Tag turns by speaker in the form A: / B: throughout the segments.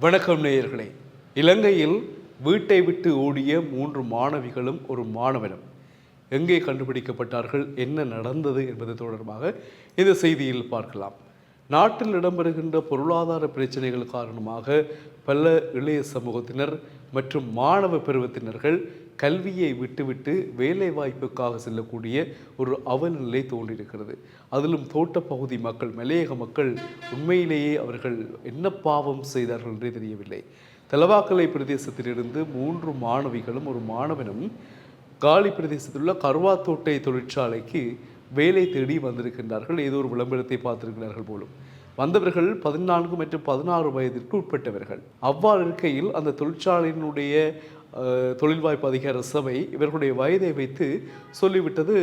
A: வணக்கம் நேயர்களே. இலங்கையில் வீட்டை விட்டு ஓடிய மூன்று மாணவிகளும் ஒரு மாணவனும். எங்கே கண்டுபிடிக்கப்பட்டார்கள்? என்ன நடந்தது என்பது தொடர்பாக இந்த செய்தியில் பார்க்கலாம். நாட்டில் இடம்பெறுகின்ற பொருளாதார பிரச்சனைகள் காரணமாக பல இளைய சமூகத்தினர் மற்றும் மாணவ பருவத்தினர்கள் கல்வியை விட்டுவிட்டு வேலை வாய்ப்புக்காக செல்லக்கூடிய ஒரு அவல நிலை தோன்றியிருக்கிறது. அதிலும் தோட்டப்பகுதி மக்கள் மலையக மக்கள் உண்மையிலேயே அவர்கள் என்ன பாவம் செய்தார்கள் என்றே தெரியவில்லை. தலவாக்கலை பிரதேசத்திலிருந்து மூன்று மாணவிகளும் ஒரு மாணவனும் காலி பிரதேசத்தில் உள்ள கருவாத்தோட்டை தொழிற்சாலைக்கு வேலை தேடி வந்திருக்கின்றார்கள். ஏதோ ஒரு விளம்பரத்தை பார்த்திருக்கிறார்கள் போலும். வந்தவர்கள் பதினான்கு மற்றும் பதினாறு வயதிற்கு உட்பட்டவர்கள். அவ்வாறு இருக்கையில் அந்த தொழிற்சாலையினுடைய தொழில் வாய்ப்பு அதிகார சபை இவர்களுடைய வயதை வைத்து சொல்லிவிட்டது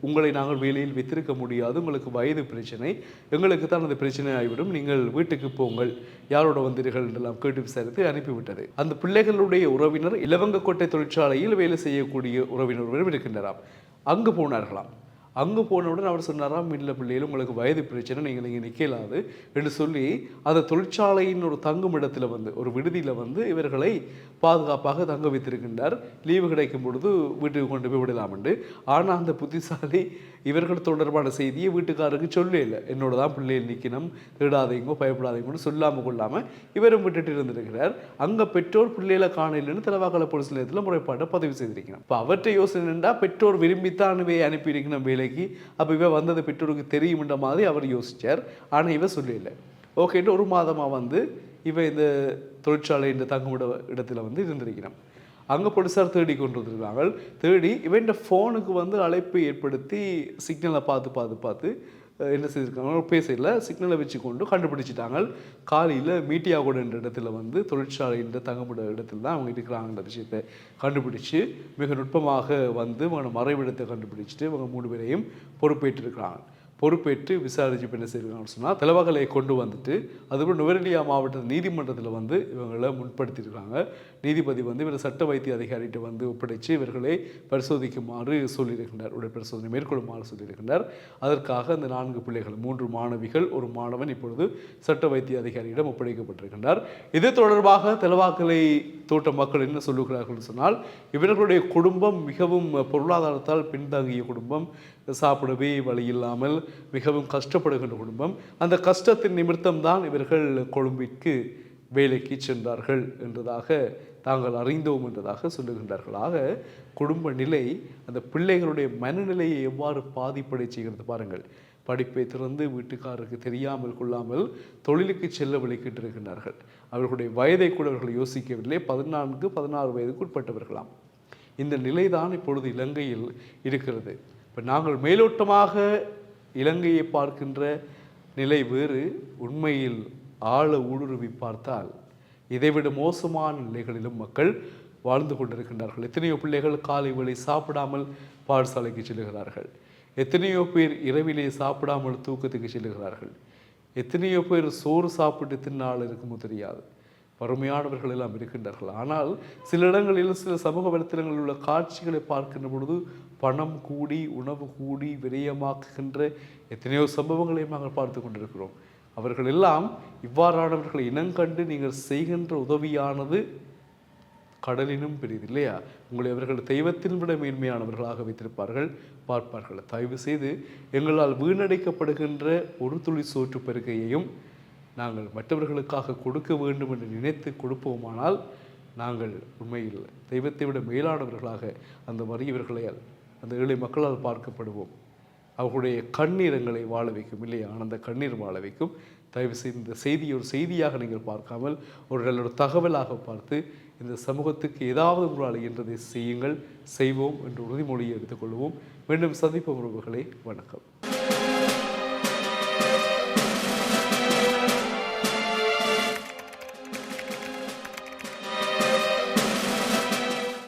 A: உங்களை நாங்கள் வேலையில் வைத்திருக்க முடியாது. உங்களுக்கு வயது பிரச்சனை. எங்களுக்கு தான் அந்த பிரச்சனை ஆகிவிடும். நீங்கள் வீட்டுக்கு போங்கள். யாரோட வந்தீர்கள்? என்றெல்லாம் கேட்டு விசாரித்து அனுப்பிவிட்டது. அந்த பிள்ளைகளுடைய உறவினர் இலவங்கக்கோட்டை தொழிற்சாலையில் வேலை செய்யக்கூடிய உறவினர் ஒருவரும் அங்கு போனார்களாம். அங்கே போனவுடன் அவர் சொன்னாராம் இல்லை பிள்ளைகள் உங்களுக்கு வயது பிரச்சனை நீங்கள் இங்கே நிற்கலாது என்று சொல்லி அந்த தொழிற்சாலையின் ஒரு தங்கும் இடத்துல வந்து ஒரு விடுதியில் வந்து இவர்களை பாதுகாப்பாக தங்க வைத்திருக்கின்றார். லீவு கிடைக்கும் பொழுது வீட்டுக்கு கொண்டு போய் விடலாம் என்று ஆனால் அந்த புத்திசாலி இவர்கள் தொடர்பான செய்தியை வீட்டுக்காரருக்கு சொல்லவே இல்லை என்னோட தான் பிள்ளைகள் நிற்கணும் திருடாதீங்கோ பயப்படாதீங்கன்னு சொல்லாமல் கொள்ளாமல் இவரும் விட்டுட்டு இருந்திருக்கிறார். அங்கே பெற்றோர் பிள்ளைகளை காணலைன்னு தலைவாக்கல போலீஸ் நிலையத்தில் முறைப்பாட்டை பதிவு செய்திருக்கணும் இப்போ அவற்றை யோசனை என்னண்டா? பெற்றோர் விரும்பித்தான் இவை அனுப்பியிருக்கணும் வேலைக்கு? அப்போ இவன் வந்தது பெற்றோருக்கு தெரியும்ன்ற மாதிரி அவர் யோசித்தார் ஆனால் இவ சொல்லல ஓகேன்ட்டு ஒரு மாதமாக வந்து இவன் இந்த தொழிற்சாலை இந்த தங்குமிட இடத்துல வந்து இருந்திருக்கிறான். அங்கே போலீஸார் தேடி கொண்டு வந்திருக்காங்க தேடி இவன் ஃபோனுக்கு வந்து அழைப்பு ஏற்படுத்தி சிக்னலை பார்த்து பார்த்து பார்த்து என்ன செய்திருக்காங்க? பேசையில் சிக்னலை வச்சு கொண்டு கண்டுபிடிச்சிட்டாங்க. காலையில் மீட்டியாகோட என்ற இடத்துல வந்து தொழிற்சாலையின் தங்குமிட இடத்துல தான் அவங்க இருக்கிறாங்கன்ற விஷயத்தை கண்டுபிடிச்சு மிக நுட்பமாக வந்து இவங்க மறைவிடத்தை கண்டுபிடிச்சிட்டு இவங்க மூணு பேரையும் பொறுப்பேற்றிருக்கிறாங்க. பொறுப்பேற்று விசாரிச்சு என்ன செய்யணும்னு சொன்னால் தலைவகளை கொண்டு வந்துட்டு அதுபோல் நுவரெலியா மாவட்ட நீதிமன்றத்தில் வந்து இவங்களை முன்படுத்தியிருக்காங்க நீதிபதி வந்து இவர் சட்ட வைத்திய அதிகாரிகிட்ட வந்து ஒப்படைச்சு இவர்களை பரிசோதிக்குமாறு சொல்லியிருக்கின்றார். உடல் பரிசோதனை மேற்கொள்ளுமாறு சொல்லியிருக்கின்றார். அதற்காக அந்த நான்கு பிள்ளைகள் மூன்று மாணவிகள் ஒரு மாணவன் இப்பொழுது சட்ட வைத்திய அதிகாரியிடம் ஒப்படைக்கப்பட்டிருக்கின்றார். இது தொடர்பாக தெலவாக்கலை தோட்ட மக்கள் என்ன சொல்லுகிறார்கள் சொன்னால் இவர்களுடைய குடும்பம் மிகவும் பொருளாதாரத்தால் பின்தங்கிய குடும்பம். சாப்பிடவே வழி இல்லாமல் மிகவும் கஷ்டப்படுகின்ற குடும்பம். அந்த கஷ்டத்தின் நிமித்தம்தான் இவர்கள் கொழும்பிற்கு வேலைக்கு சென்றார்கள் என்றதாக தாங்கள் அறிந்தோம் என்றதாக சொல்லுகின்றார்கள். ஆக குடும்ப நிலை அந்த பிள்ளைகளுடைய மனநிலையை எவ்வாறு பாதிப்படை செய்கிறது பாருங்கள். படிப்பை திறந்து வீட்டுக்காரருக்கு தெரியாமல் கொள்ளாமல் தொழிலுக்கு செல்ல விளைக்கிட்டு இருக்கின்றார்கள் அவர்களுடைய வயதை கூட அவர்கள் யோசிக்கவில்லை. பதினான்கு பதினாறு வயதுக்கு உட்பட்டவர்களாம் இந்த நிலைதான் இப்பொழுது இலங்கையில் இருக்கிறது. இப்போ நாங்கள் மேலோட்டமாக இலங்கையை பார்க்கின்ற நிலை வேறு. உண்மையில் ஆழ ஊடுருவி பார்த்தால் இதைவிட மோசமான நிலைகளிலும் மக்கள் வாழ்ந்து கொண்டிருக்கின்றார்கள். எத்தனையோ பிள்ளைகள் காலை வேளை சாப்பிடாமல் பாடசாலைக்கு செல்கிறார்கள் எத்தனையோ பேர் இரவிலே சாப்பிடாமல் தூக்கத்துக்கு செல்கிறார்கள் எத்தனையோ பேர் சோறு சாப்பிட்டு தின்னால் இருக்குமோ தெரியாது. வறுமையானவர்கள் எல்லாம் இருக்கின்றார்கள். ஆனால் சில இடங்களில் சில சமூக வலைத்தளங்களில் உள்ள காட்சிகளை பார்க்கின்ற பொழுது பணம் கூடி உணவு கூடி விரயமாக்குகின்ற எத்தனையோ சம்பவங்களையும் நாங்கள் பார்த்து கொண்டிருக்கிறோம். அவர்கள் எல்லாம் இவ்வாறானவர்களை இனங்கண்டு நீங்கள் செய்கின்ற உதவியானது கடலினும் பெரியது இல்லையா? உங்களை அவர்கள் தெய்வத்தின் விட மேன்மையானவர்களாக வைத்திருப்பார்கள் பார்ப்பார்கள். தயவு செய்து எங்களால் வீணடைக்கப்படுகின்ற ஒரு துளி சோற்று பெருகையையும் நாங்கள் மற்றவர்களுக்காக கொடுக்க வேண்டும் என்று நினைத்து கொடுப்போமானால் நாங்கள் உண்மையில் தெய்வத்தை விட மேலானவர்களாக அந்த வறியவர்களை அந்த ஏழை மக்களால் பார்க்கப்படுவோம். அவர்களுடைய கண்ணீரங்களை வாழ வைக்கும். இல்லையா ஆனந்த கண்ணீர் வாழ வைக்கும். தயவு செய்து இந்த செய்தியை ஒரு செய்தியாக நீங்கள் பார்க்காமல் ஒரு நல்ல ஒரு தகவலாக பார்த்து இந்த சமூகத்துக்கு ஏதாவது உங்களால் இயன்றதை செய்யுங்கள். செய்வோம் என்று உறுதிமொழியை எடுத்துக்கொள்வோம் மீண்டும் சந்திப்போம் உறவுகளே. வணக்கம்.